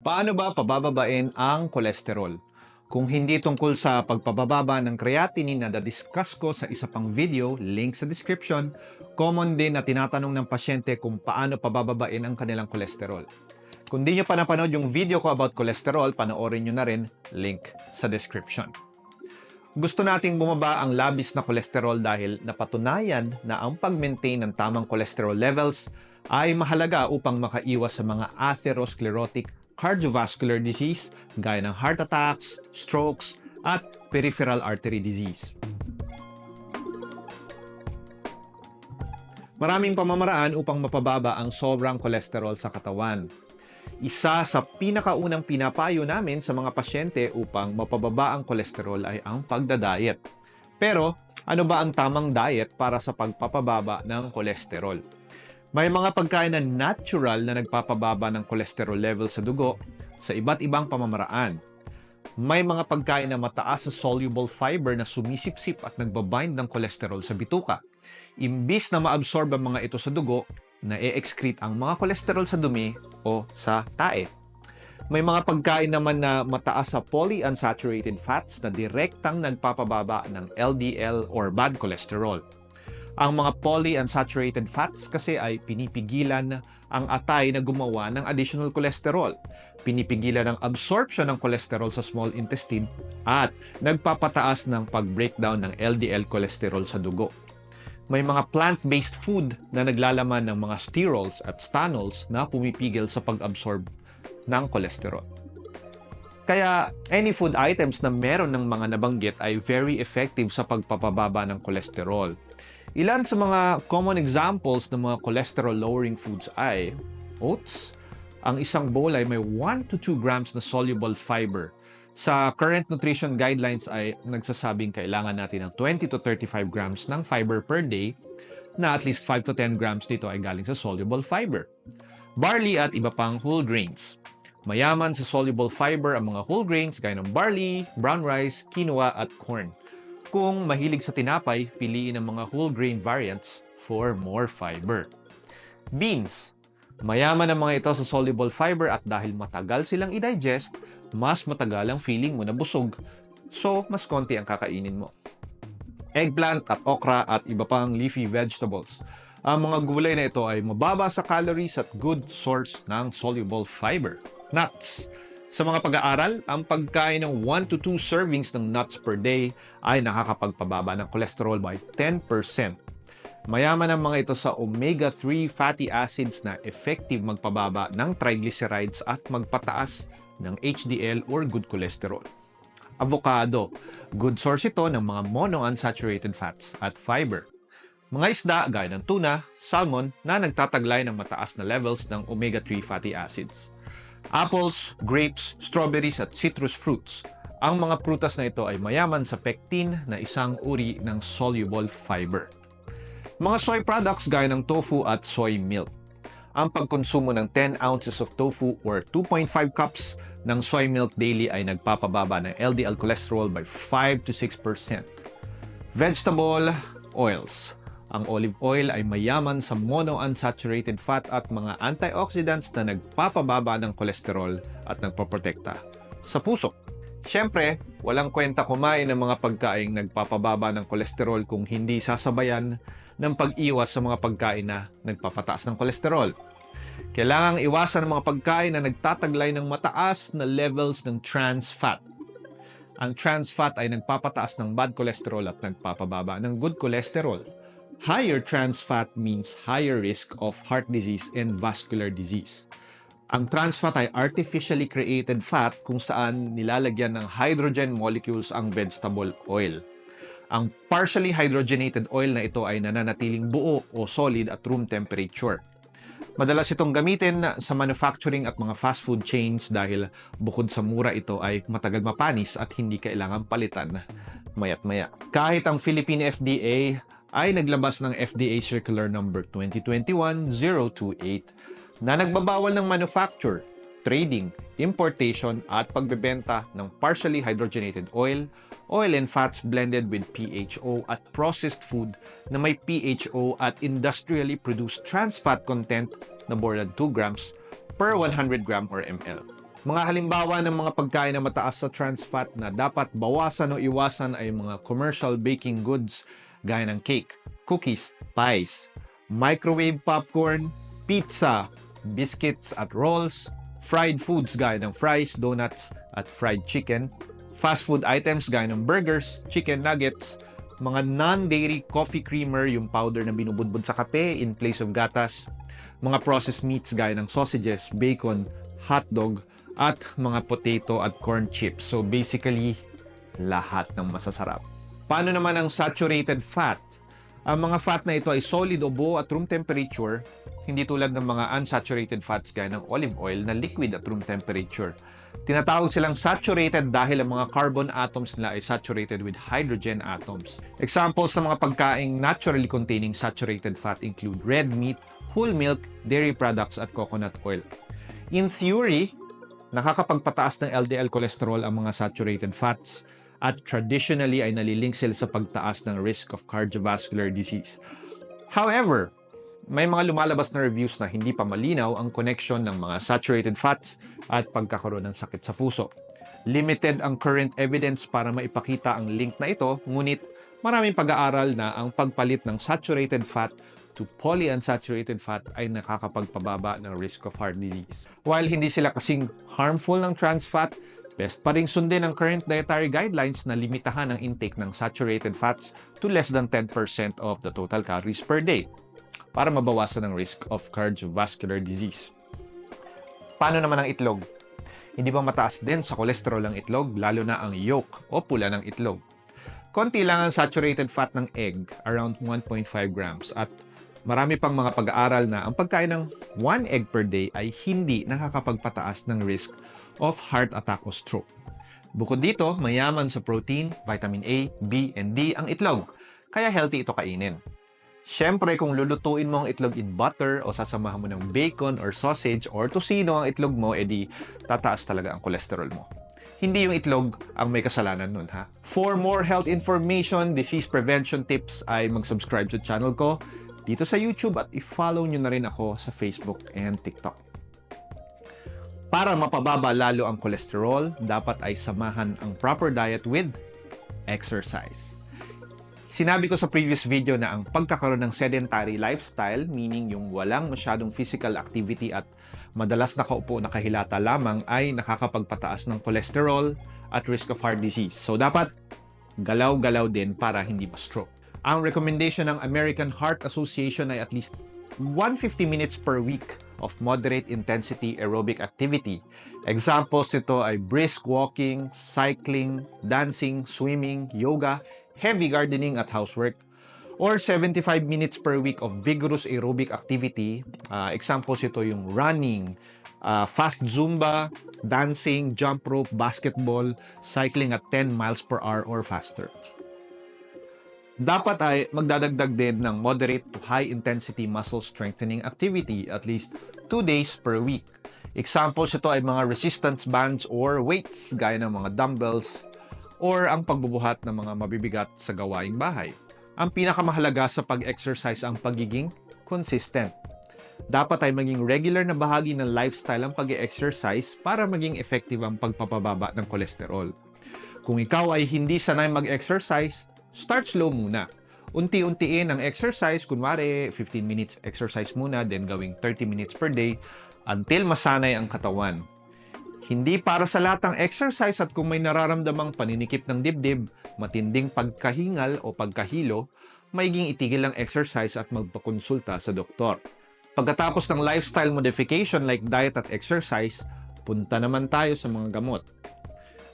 Paano ba pabababain ang kolesterol? Kung hindi tungkol sa pagpababa ng creatinine na na-discuss ko sa isa pang video, link sa description, common din na tinatanong ng pasyente kung paano pabababain ang kanilang kolesterol. Kung di nyo pa napanood yung video ko about kolesterol, panoorin nyo na rin, link sa description. Gusto nating bumaba ang labis na kolesterol dahil napatunayan na ang pag-maintain ng tamang cholesterol levels ay mahalaga upang makaiwas sa mga atherosclerotic cardiovascular disease gaya ng heart attacks, strokes, at peripheral artery disease. Maraming pamamaraan upang mapababa ang sobrang kolesterol sa katawan. Isa sa pinakaunang pinapayo namin sa mga pasyente upang mapababa ang kolesterol ay ang pagdadayet. Pero ano ba ang tamang diet para sa pagpapababa ng kolesterol? May mga pagkain na natural na nagpapababa ng cholesterol level sa dugo sa iba't ibang pamamaraan. May mga pagkain na mataas sa soluble fiber na sumisipsip at nagbabind ng kolesterol sa bituka. Imbis na maabsorb ang mga ito sa dugo, na-excrete ang mga kolesterol sa dumi o sa tae. May mga pagkain naman na mataas sa polyunsaturated fats na direktang nagpapababa ng LDL or bad cholesterol. Ang mga polyunsaturated fats kasi ay pinipigilan ang atay na gumawa ng additional cholesterol. Pinipigilan ang absorption ng cholesterol sa small intestine at nagpapataas ng pag-breakdown ng LDL cholesterol sa dugo. May mga plant-based food na naglalaman ng mga sterols at stanols na pumipigil sa pag-absorb ng cholesterol. Kaya any food items na meron ng mga nabanggit ay very effective sa pagpapababa ng cholesterol. Ilan sa mga common examples ng mga cholesterol-lowering foods ay oats. Ang isang bowl ay may 1 to 2 grams na soluble fiber. Sa current nutrition guidelines ay nagsasabing kailangan natin ng 20 to 35 grams ng fiber per day na at least 5 to 10 grams dito ay galing sa soluble fiber. Barley at iba pang whole grains. Mayaman sa soluble fiber ang mga whole grains gaya ng barley, brown rice, quinoa at corn. Kung mahilig sa tinapay, piliin ang mga whole grain variants for more fiber. Beans. Mayaman ang mga ito sa soluble fiber at dahil matagal silang i-digest, mas matagal ang feeling mo na busog. So, mas konti ang kakainin mo. Eggplant at okra at iba pang leafy vegetables. Ang mga gulay na ito ay mababa sa calories at good source ng soluble fiber. Nuts. Sa mga pag-aaral, ang pagkain ng 1 to 2 servings ng nuts per day ay nakakapagpababa ng cholesterol by 10%. Mayaman ang mga ito sa omega-3 fatty acids na effective magpababa ng triglycerides at magpataas ng HDL or good cholesterol. Avocado, good source ito ng mga monounsaturated fats at fiber. Mga isda gaya ng tuna, salmon na nagtataglay ng mataas na levels ng omega-3 fatty acids. Apples, grapes, strawberries at citrus fruits. Ang mga prutas na ito ay mayaman sa pectin na isang uri ng soluble fiber. Mga soy products gaya ng tofu at soy milk. Ang pagkonsumo ng 10 ounces of tofu or 2.5 cups ng soy milk daily ay nagpapababa ng LDL cholesterol by 5 to 6%. Vegetable oils. Ang olive oil ay mayaman sa monounsaturated fat at mga antioxidants na nagpapababa ng kolesterol at nagpoprotekta sa puso. Siyempre, walang kwenta kumain ng mga pagkain nagpapababa ng kolesterol kung hindi sasabayan ng pag-iwas sa mga pagkain na nagpapataas ng kolesterol. Kailangang iwasan ang mga pagkain na nagtataglay ng mataas na levels ng trans fat. Ang trans fat ay nagpapataas ng bad cholesterol at nagpapababa ng good cholesterol. Higher trans fat means higher risk of heart disease and vascular disease. Ang trans fat ay artificially created fat kung saan nilalagyan ng hydrogen molecules ang vegetable oil. Ang partially hydrogenated oil na ito ay nananatiling buo o solid at room temperature. Madalas itong gamitin sa manufacturing at mga fast food chains dahil bukod sa mura ito ay matagal mapanis at hindi kailangan palitan mayat maya. Kahit ang Philippine FDA ay naglabas ng FDA Circular Number 2021-028 na nagbabawal ng manufacture, trading, importation at pagbebenta ng partially hydrogenated oil, oil and fats blended with PHO at processed food na may PHO at industrially produced trans fat content na more than 2 grams per 100 gram or ml. Mga halimbawa ng mga pagkain na mataas sa trans fat na dapat bawasan o iwasan ay mga commercial baking goods gaya ng cake, cookies, pies, microwave popcorn, pizza, biscuits at rolls, fried foods gaya ng fries, donuts at fried chicken, fast food items gaya ng burgers, chicken nuggets, mga non-dairy coffee creamer, yung powder na binubudbud sa kape in place of gatas, mga processed meats gaya ng sausages, bacon, hotdog, at mga potato at corn chips. So basically, lahat ng masasarap. Paano naman ang saturated fat? Ang mga fat na ito ay solid o buo at room temperature, hindi tulad ng mga unsaturated fats gaya ng olive oil na liquid at room temperature. Tinatawag silang saturated dahil ang mga carbon atoms nila ay saturated with hydrogen atoms. Examples ng mga pagkaing naturally containing saturated fat include red meat, whole milk, dairy products at coconut oil. In theory, nakakapagpataas ng LDL cholesterol ang mga saturated fats at traditionally ay nalilink sila sa pagtaas ng risk of cardiovascular disease. However, may mga lumalabas na reviews na hindi pa malinaw ang connection ng mga saturated fats at pagkakaroon ng sakit sa puso. Limited ang current evidence para maipakita ang link na ito, ngunit maraming pag-aaral na ang pagpalit ng saturated fat to polyunsaturated fat ay nakakapagpababa ng risk of heart disease. While hindi sila kasing harmful ng trans fat, best pa rin sundin ang current dietary guidelines na limitahan ang intake ng saturated fats to less than 10% of the total calories per day para mabawasan ang risk of cardiovascular disease. Paano naman ang itlog? Hindi ba mataas din sa kolesterol ang itlog, lalo na ang yolk o pula ng itlog? Konti lang ang saturated fat ng egg, around 1.5 grams, at marami pang mga pag-aaral na ang pagkain ng 1 egg per day ay hindi nakakapagpataas ng risk of heart attack o stroke. Bukod dito, mayaman sa protein, vitamin A, B, and D ang itlog, kaya healthy ito kainin. Siyempre, kung lulutuin mo ang itlog in butter o sasamahan mo ng bacon or sausage or tosino ang itlog mo, edi tataas talaga ang kolesterol mo. Hindi yung itlog ang may kasalanan nun, ha? For more health information, disease prevention tips, ay mag-subscribe sa channel ko dito sa YouTube at i-follow nyo na rin ako sa Facebook and TikTok. Para mapababa lalo ang kolesterol, dapat ay samahan ang proper diet with exercise. Sinabi ko sa previous video na ang pagkakaroon ng sedentary lifestyle, meaning yung walang masyadong physical activity at madalas nakaupo nakahilata lamang ay nakakapagpataas ng cholesterol at risk of heart disease. So dapat galaw-galaw din para hindi ma-stroke. Ang recommendation ng American Heart Association ay at least 150 minutes per week of moderate intensity aerobic activity. Examples nito ay brisk walking, cycling, dancing, swimming, yoga, heavy gardening at housework, or 75 minutes per week of vigorous aerobic activity. Uh, examples ito yung running, uh, fast zumba, dancing, jump rope, basketball, cycling at 10 miles per hour or faster. Dapat ay magdadagdag din ng moderate to high intensity muscle strengthening activity at least 2 days per week. Examples ito ay mga resistance bands or weights gaya ng mga dumbbells or ang pagbubuhat ng mga mabibigat sa gawaing bahay. Ang pinakamahalaga sa pag-exercise ang pagiging consistent. Dapat ay maging regular na bahagi ng lifestyle ang pag-exercise para maging effective ang pagpapababa ng kolesterol. Kung ikaw ay hindi sanay mag-exercise, start slow muna. Unti-untiin ang exercise, kunwari 15 minutes exercise muna, then gawing 30 minutes per day until masanay ang katawan. Hindi para sa latang exercise at kung may nararamdamang paninikip ng dibdib, matinding pagkahingal o pagkahilo, maiging itigil ang exercise at magpakonsulta sa doktor. Pagkatapos ng lifestyle modification like diet at exercise, punta naman tayo sa mga gamot.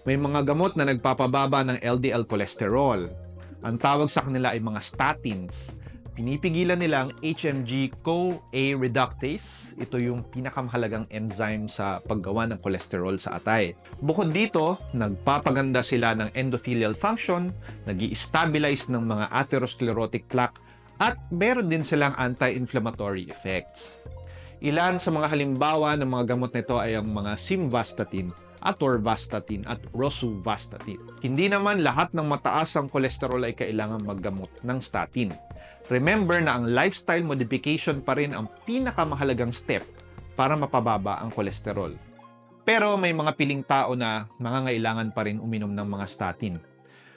May mga gamot na nagpapababa ng LDL cholesterol. Ang tawag sa kanila ay mga statins. Pinipigilan nila ang HMG-CoA reductase. Ito yung pinakamahalagang enzyme sa paggawa ng kolesterol sa atay. Bukod dito, nagpapaganda sila ng endothelial function, nag stabilize ng mga atherosclerotic plaque, at meron din silang anti-inflammatory effects. Ilan sa mga halimbawa ng mga gamot nito ay ang mga simvastatin, atorvastatin at rosuvastatin. Hindi naman lahat ng mataas ang kolesterol ay kailangan maggamot ng statin. Remember na ang lifestyle modification pa rin ang pinakamahalagang step para mapababa ang kolesterol. Pero may mga piling tao na nangangailangan pa rin uminom ng mga statin.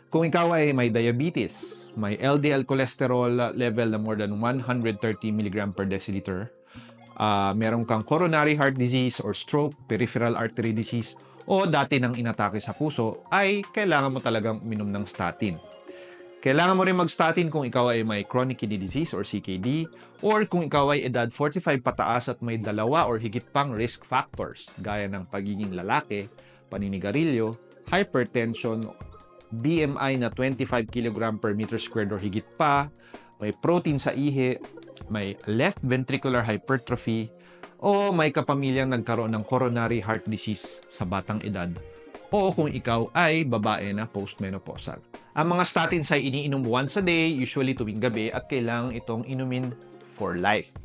Kung ikaw ay may diabetes, may LDL cholesterol level na more than 130 mg per deciliter, ah meron kang coronary heart disease or stroke, peripheral artery disease, o dati nang inatake sa puso, ay kailangan mo talagang uminom ng statin. Kailangan mo rin mag-statin kung ikaw ay may chronic kidney disease or CKD or kung ikaw ay edad 45 pataas at may dalawa or higit pang risk factors gaya ng pagiging lalaki, paninigarilyo, hypertension, BMI na 25 kg per meter squared or higit pa, may protein sa ihi, may left ventricular hypertrophy, o may kapamilyang nagkaroon ng coronary heart disease sa batang edad, o kung ikaw ay babae na postmenopausal. Ang mga statins ay iniinom once a day, usually tuwing gabi, at kailangang itong inumin for life.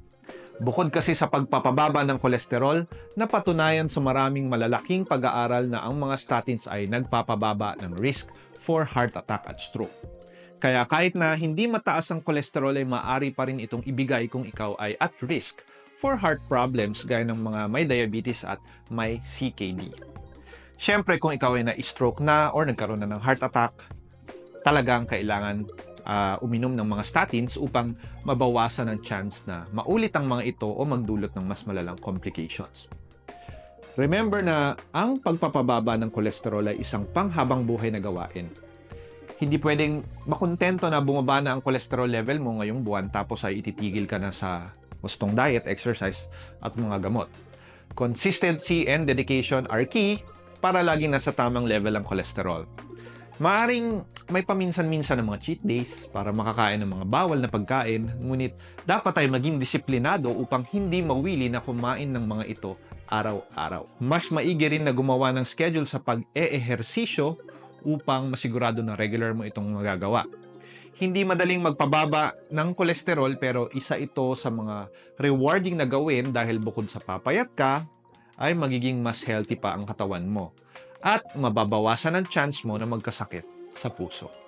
Bukod kasi sa pagpapababa ng kolesterol, napatunayan sa maraming malalaking pag-aaral na ang mga statins ay nagpapababa ng risk for heart attack at stroke. Kaya kahit na hindi mataas ang kolesterol ay maaari pa rin itong ibigay kung ikaw ay at risk for heart problems gaya ng mga may diabetes at may CKD. Siyempre kung ikaw ay na-stroke na or nagkaroon na ng heart attack, talagang kailangan ah, uminom ng mga statins upang mabawasan ang chance na maulit ang mga ito o magdulot ng mas malalang complications. Remember na ang pagpapababa ng kolesterol ay isang panghabang buhay na gawain. Hindi pwedeng makontento na bumaba na ang kolesterol level mo ngayong buwan tapos ay ititigil ka na sa gustong diet, exercise at mga gamot. Consistency and dedication are key para laging nasa tamang level ang kolesterol. Maaring may paminsan-minsan ng mga cheat days para makakain ng mga bawal na pagkain, ngunit dapat ay maging disiplinado upang hindi mawili na kumain ng mga ito araw-araw. Mas maigi rin na gumawa ng schedule sa pag-e-ehersisyo upang masigurado na regular mo itong magagawa. Hindi madaling magpababa ng kolesterol pero isa ito sa mga rewarding na gawin dahil bukod sa papayat ka, ay magiging mas healthy pa ang katawan mo at mababawasan ang chance mo na magkasakit sa puso.